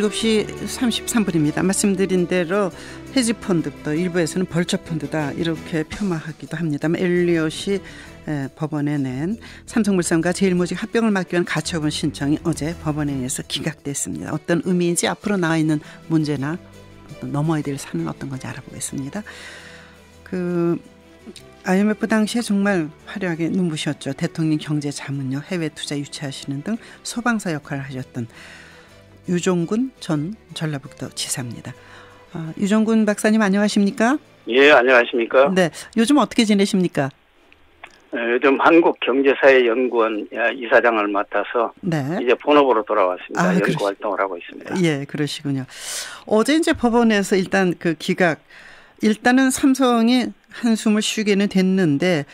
7시 33분입니다. 말씀드린 대로 해지펀드도 일부에서는 벌처펀드다 이렇게 폄하하기도 합니다만 엘리엇이 법원에 낸 삼성물산과 제일모직 합병을 막기 위한 가처분 신청이 어제 법원에 의해서 기각됐습니다. 어떤 의미인지 앞으로 나와 있는 문제나 넘어야 될 산은 어떤 건지 알아보겠습니다. 그 IMF 당시에 정말 화려하게 눈부셨죠. 대통령 경제 자문력, 해외 투자 유치하시는 등 소방사 역할을 하셨던 유종군 전 전라북도 지사입니다. 아, 유종군 박사님 안녕하십니까? 예, 안녕하십니까? 네, 요즘 어떻게 지내십니까? 요즘 한국경제사회연구원 이사장을 맡아서 네. 이제 본업으로 돌아왔습니다. 아, 연구 그러시... 활동을 하고 있습니다. 예, 그러시군요. 어제 이제 법원에서 일단 그 기각 일단은 삼성이 한숨을 쉬게는 됐는데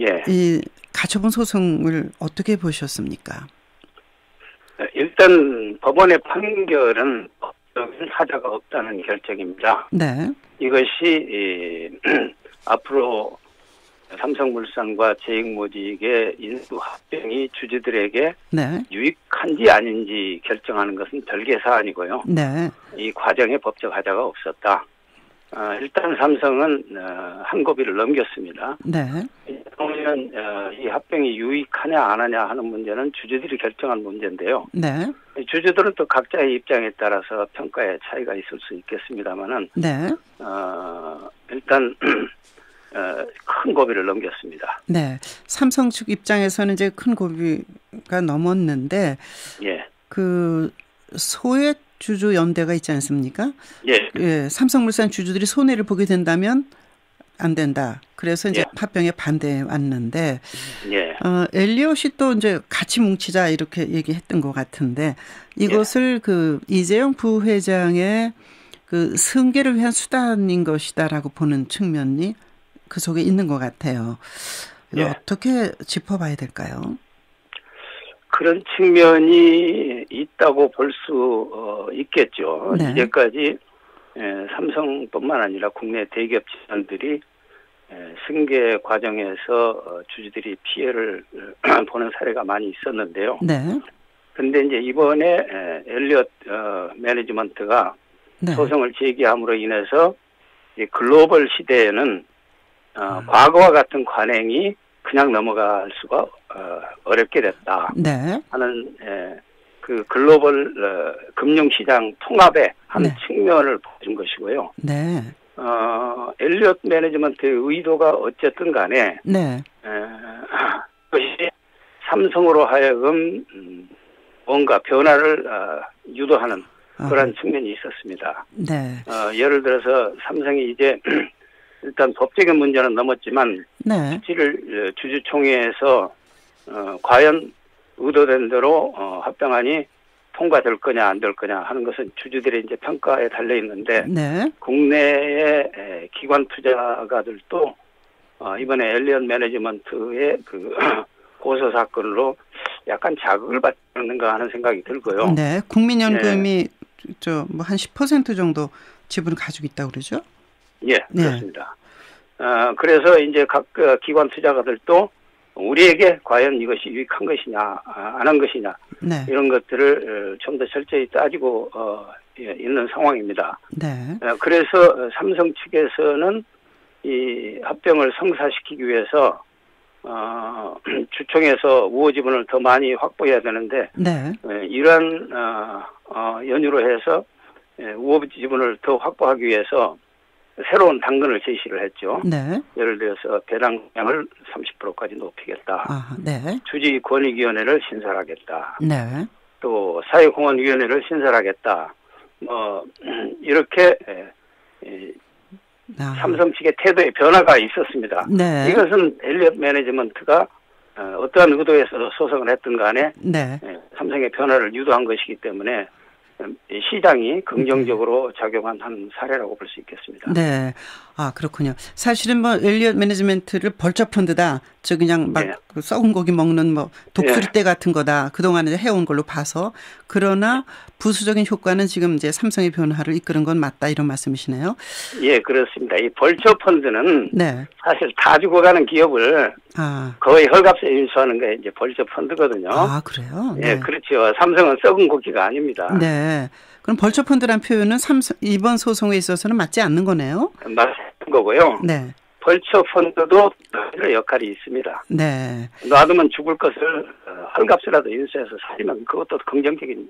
예. 이 가처분 소송을 어떻게 보셨습니까? 일단 법원의 판결은 법적인 사자가 없다는 결정입니다. 네. 이것이 앞으로 삼성물산과 제익모직의 인수 합병이 주주들에게 네. 유익한지 아닌지 결정하는 것은 별개 사안이고요. 네. 이 과정에 법적 하자가 없었다. 어, 일단 삼성은 어, 한 고비를 넘겼습니다. 네. 그러면 어, 이 합병이 유익하냐 안 하냐 하는 문제는 주주들이 결정한 문제인데요. 네. 주주들은 또 각자의 입장에 따라서 평가의 차이가 있을 수 있겠습니다만은 네. 어, 일단 어, 큰 고비를 넘겼습니다. 네. 삼성 측 입장에서는 이제 큰 고비가 넘었는데 예. 그 소액 주주 연대가 있지 않습니까? 예. 예. 삼성물산 주주들이 손해를 보게 된다면 안 된다. 그래서 이제 예. 합병에 반대해 왔는데, 예. 어, 엘리엇이 또 이제 같이 뭉치자 이렇게 얘기했던 것 같은데, 이것을 예. 그 이재용 부회장의 그 승계를 위한 수단인 것이다라고 보는 측면이 그 속에 있는 것 같아요. 예. 어떻게 짚어봐야 될까요? 그런 측면이 있다고 볼수 어, 있겠죠. 네. 이제까지 에, 삼성뿐만 아니라 국내 대기업 지단들이 에, 승계 과정에서 어, 주주들이 피해를 보는 사례가 많이 있었는데요. 네. 근데 이제 이번에 에, 엘리엇 어, 매니지먼트가 네. 소송을 제기함으로 인해서 글로벌 시대에는 어, 아. 과거와 같은 관행이 그냥 넘어갈 수가 어, 어렵게 됐다 네. 하는 예, 그 글로벌 어, 금융시장 통합의 한 네. 측면을 보여준 것이고요. 네. 어, 엘리엇 매니지먼트의 의도가 어쨌든 간에 네. 에, 그것이 삼성으로 하여금 음, 뭔가 변화를 어, 유도하는 그런 아. 측면이 있었습니다. 네. 어, 예를 들어서 삼성이 이제 일단 법적인 문제는 넘었지만 네. 실질을 어, 주주총회에서 어, 과연 의도된 대로 어, 합병안이 통과될 거냐 안 될 거냐 하는 것은 주주들의 이제 평가에 달려 있는데 네. 국내의 에, 기관 투자가들도 어, 이번에 엘리언 매니지먼트의 그 고소 사건으로 약간 자극을 받는가 하는 생각이 들고요. 네, 국민연금이 네. 저뭐 한 10% 정도 지분을 가지고 있다고 그러죠? 예, 네. 그렇습니다. 어, 그래서 이제 각그 기관 투자가들도 우리에게 과연 이것이 유익한 것이냐, 아, 안한 것이냐, 네. 이런 것들을 어, 좀더 철저히 따지고 어, 예, 있는 상황입니다. 네. 어, 그래서 삼성 측에서는 이 합병을 성사시키기 위해서 어, 주총에서 우호 지분을 더 많이 확보해야 되는데 네. 예, 이러한 어, 어, 연유로 해서 예, 우호 지분을 더 확보하기 위해서 새로운 당근을 제시를 했죠. 네. 예를 들어서 배당량을 30%까지 높이겠다. 아, 네. 주지 권익위원회를 신설하겠다. 네. 또 사회공헌위원회를 신설하겠다. 뭐 이렇게 아. 삼성 측의 태도의 변화가 있었습니다. 네. 이것은 엘리엇 매니지먼트가 어, 어떠한 의도에서 소송을 했든 간에 네. 삼성의 변화를 유도한 것이기 때문에 시장이 긍정적으로 작용한 한 사례라고 볼 수 있겠습니다. 네. 아 그렇군요. 사실은 뭐 엘리엇 매니지멘트를 벌처 펀드다. 저 그냥 막 네. 썩은 고기 먹는 뭐 독수리떼 네. 같은 거다. 그동안에 해온 걸로 봐서 그러나 부수적인 효과는 지금 이제 삼성의 변화를 이끄는 건 맞다 이런 말씀이시네요. 예, 그렇습니다. 이 벌처 펀드는 네. 사실 다 죽어가는 기업을 아. 거의 헐값에 인수하는 게 이제 벌처 펀드거든요. 아 그래요? 예, 네. 예, 그렇죠. 삼성은 썩은 고기가 아닙니다. 네. 그럼 벌처 펀드란 표현은 삼성 이번 소송에 있어서는 맞지 않는 거네요. 맞는 거고요. 네. 벌처 펀드도 그 역할이 있습니다. 네. 놔두면 죽을 것을 어, 헐값이라도 인수해서 살리면 그것도 긍정적인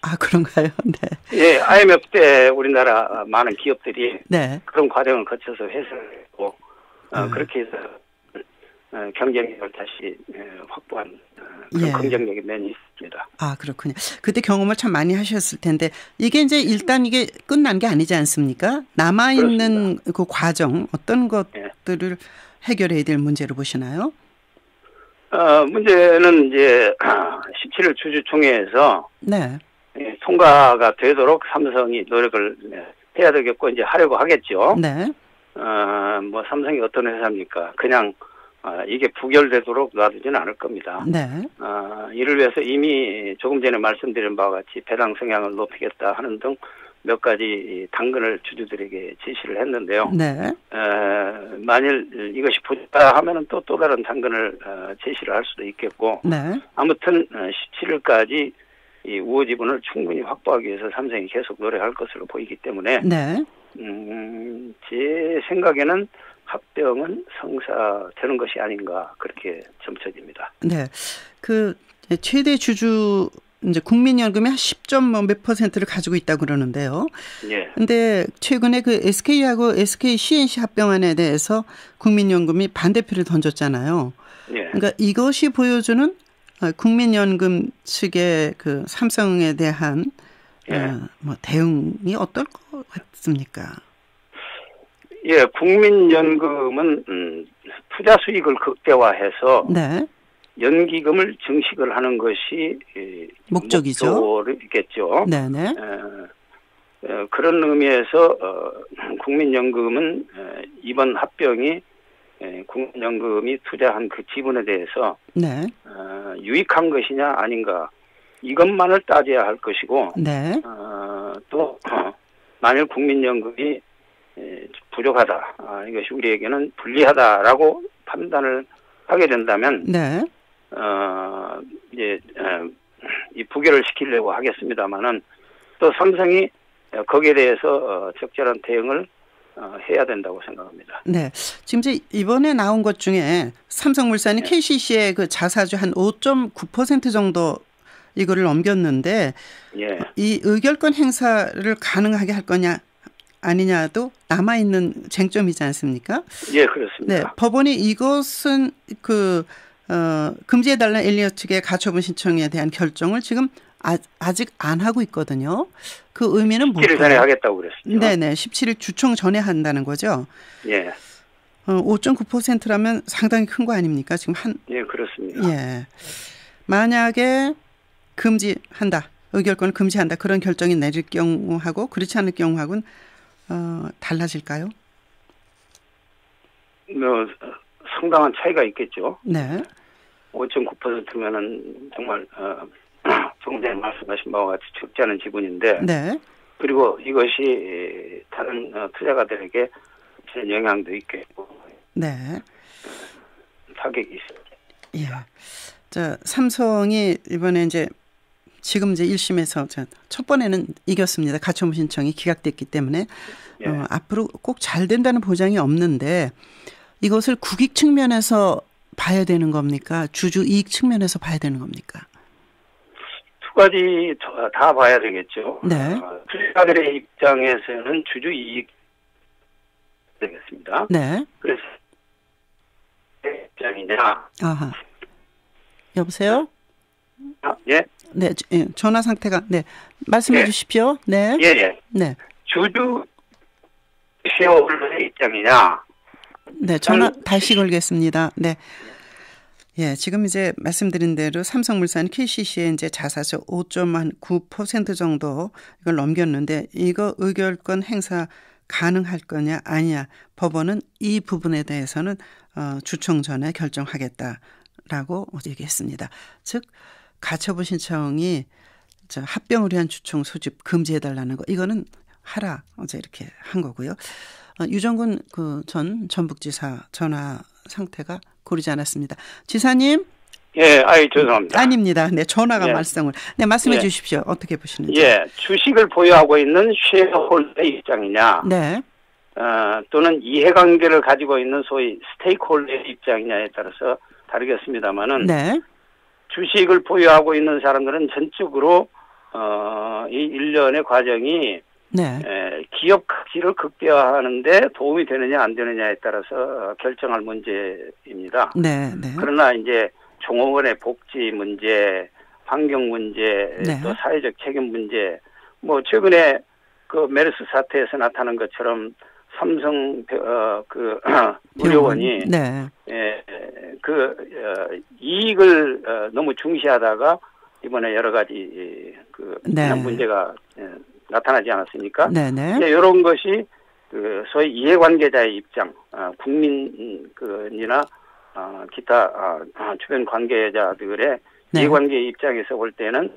아 그런가요? 네. 예, IMF 때 우리나라 많은 기업들이 네. 그런 과정을 거쳐서 회수를 했고 어, 네. 그렇게 해서 어, 경쟁력을 다시 확보한 그런 예. 긍정적인 면이 있습니다. 아 그렇군요. 그때 경험을 참 많이 하셨을 텐데 이게 이제 일단 이게 끝난 게 아니지 않습니까? 남아 있는 그 과정 어떤 것들을 예. 해결해야 될 문제로 보시나요? 어, 문제는 이제 17일 주주총회에서 네. 통과가 되도록 삼성이 노력을 해야 되겠고 이제 하려고 하겠죠. 네. 어, 뭐 삼성이 어떤 회사입니까? 그냥 어, 이게 부결되도록 놔두지는 않을 겁니다. 네. 어, 이를 위해서 이미 조금 전에 말씀드린 바와 같이 배당 성향을 높이겠다 하는 등 몇 가지 당근을 주주들에게 제시를 했는데요. 네. 어, 만일 이것이 부족하다 하면은 또 또 다른 당근을 어, 제시를 할 수도 있겠고. 네. 아무튼 17일까지 어, 이 우호 지분을 충분히 확보하기 위해서 삼성이 계속 노력할 것으로 보이기 때문에. 네. 음, 제 생각에는 합병은 성사되는 것이 아닌가 그렇게 점쳐집니다. 네. 그 최대 주주 이제 국민연금이 한 10점 몇 퍼센트를 가지고 있다고 그러는데요. 예. 근데 최근에 그 SK하고 SK CNC 합병안에 대해서 국민연금이 반대표를 던졌잖아요. 예. 그러니까 이것이 보여주는 어, 국민연금 측의 그 삼성에 대한 예. 어, 뭐 대응이 어떨 것 같습니까? 예, 국민연금은 음, 투자 수익을 극대화해서 네. 연기금을 증식을 하는 것이 목적이죠. 목적이겠죠. 네네. 에, 에, 그런 의미에서 어, 국민연금은 에, 이번 합병이 국민연금이 투자한 그 지분에 대해서 네. 어, 유익한 것이냐 아닌가 이것만을 따져야 할 것이고 네. 어, 또 어, 만일 국민연금이 부족하다. 아, 이것이 우리에게는 불리하다라고 판단을 하게 된다면, 네. 어, 이제, 어, 이 부결을 시키려고 하겠습니다만은 또 삼성이 거기에 대해서 어, 적절한 대응을 어, 해야 된다고 생각합니다. 네. 지금 이제 이번에 나온 것 중에 삼성물산이 네. KCC의 그 자사주 한 5.9% 정도 이거를 넘겼는데 예. 이 의결권 행사를 가능하게 할 거냐 아니냐도 남아 있는 쟁점이지 않습니까? 예, 그렇습니다. 네, 법원이 이것은 그 어, 금지해달라는 엘리엇 측의 가처분 신청에 대한 결정을 지금 아, 직안 하고 있거든요. 그 의미는 뭘까요? 17일 전에 하겠다고 그랬습니다. 네네. 17일 주총 전에 한다는 거죠. 예. 어, 5.9%라면 상당히 큰 거 아닙니까? 지금 한. 예, 그렇습니다. 예. 만약에 금지한다. 의결권을 금지한다. 그런 결정이 내릴 경우하고 그렇지 않을 경우하고는 어, 달라질까요? 뭐 상당한 차이가 있겠죠. 네. 5.9%면은 정말 어, 전에 말씀하신 바와 같이 적지 않은 지분인데. 네. 그리고 이것이 다른 어, 투자가들에게 미 영향도 있겠고. 네. 타격이 있습니다. 예. 자, 삼성이 이번에 이제 지금 이제 1심에서 첫 번에는 이겼습니다. 가처분 신청이 기각됐기 때문에 예. 어, 앞으로 꼭 잘 된다는 보장이 없는데 이것을 국익 측면에서 봐야 되는 겁니까? 주주 이익 측면에서 봐야 되는 겁니까? 두 가지 다 봐야 되겠죠. 네. 투자자들의 어, 입장에서는 주주 이익 되겠습니다. 네. 그래서 입장이냐. 아하. 여보세요? 아, 예. 네, 예, 전화 상태가 네 말씀해 예. 주십시오. 네. 예, 예. 네. 주주 쉐어홀더의 입장이냐? 네, 전화 다시 걸겠습니다. 네. 예, 지금 이제 말씀드린 대로 삼성물산 KCC의 이제 자사주 5.9% 정도 이걸 넘겼는데 이거 의결권 행사 가능할 거냐 아니냐 법원은 이 부분에 대해서는 어, 주청 전에 결정하겠다라고 얘기했습니다. 즉 가처분 신청이 저 합병을 위한 주청 소집 금지해달라는 거 이거는 하라 어제 이렇게 한 거고요. 어, 유정근 그 전 전북지사 전화 상태가 고르지 않았습니다. 지사님. 예, 아이 죄송합니다. 아닙니다. 네, 전화가 예. 말썽을. 네, 말씀해 예. 주십시오. 어떻게 보시는지. 예, 주식을 보유하고 있는 쉐어홀더의 입장이냐. 네. 어, 또는 이해관계를 가지고 있는 소위 스테이크홀더의 입장이냐에 따라서 다르겠습니다만은. 네. 주식을 보유하고 있는 사람들은 전적으로 어, 이 일련의 과정이 네. 에, 기업 가치를 극대화하는데 도움이 되느냐 안 되느냐에 따라서 결정할 문제입니다. 네, 네. 그러나 이제 종업원의 복지 문제, 환경 문제, 네. 또 사회적 책임 문제, 뭐 최근에 그 메르스 사태에서 나타난 것처럼 삼성 어, 그 의료원이 네. 예, 그 어, 이익을 어, 너무 중시하다가 이번에 여러 가지 그 네. 문제가 예, 나타나지 않았습니까? 네네. 이제 이런 것이 그 소위 이해관계자의 입장, 어, 국민이나 어, 기타 어, 주변 관계자들의 네. 이해관계 입장에서 볼 때는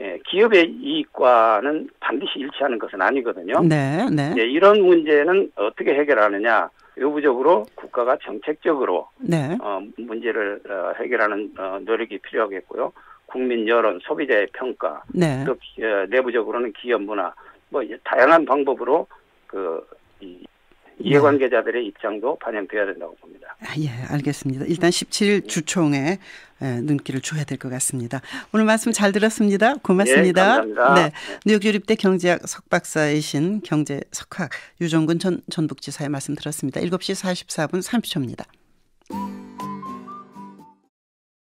예, 기업의 이익과는 반드시 일치하는 것은 아니거든요. 네, 네. 예, 이런 문제는 어떻게 해결하느냐? 외부적으로 국가가 정책적으로 네. 어, 문제를 어, 해결하는 어, 노력이 필요하겠고요. 국민 여론, 소비자의 평가, 네. 또 어, 내부적으로는 기업 문화, 뭐 다양한 방법으로 그 이, 이해관계자들의 입장도 반영돼야 된다고 봅니다. 아, 예, 알겠습니다. 일단 17일 주총에 눈길을 줘야 될 것 같습니다. 오늘 말씀 잘 들었습니다. 고맙습니다. 네, 감사합니다. 네, 뉴욕주립대 경제학 석박사이신 경제 석학 유정근 전 전북지사의 말씀 들었습니다. 7시 44분 30초입니다.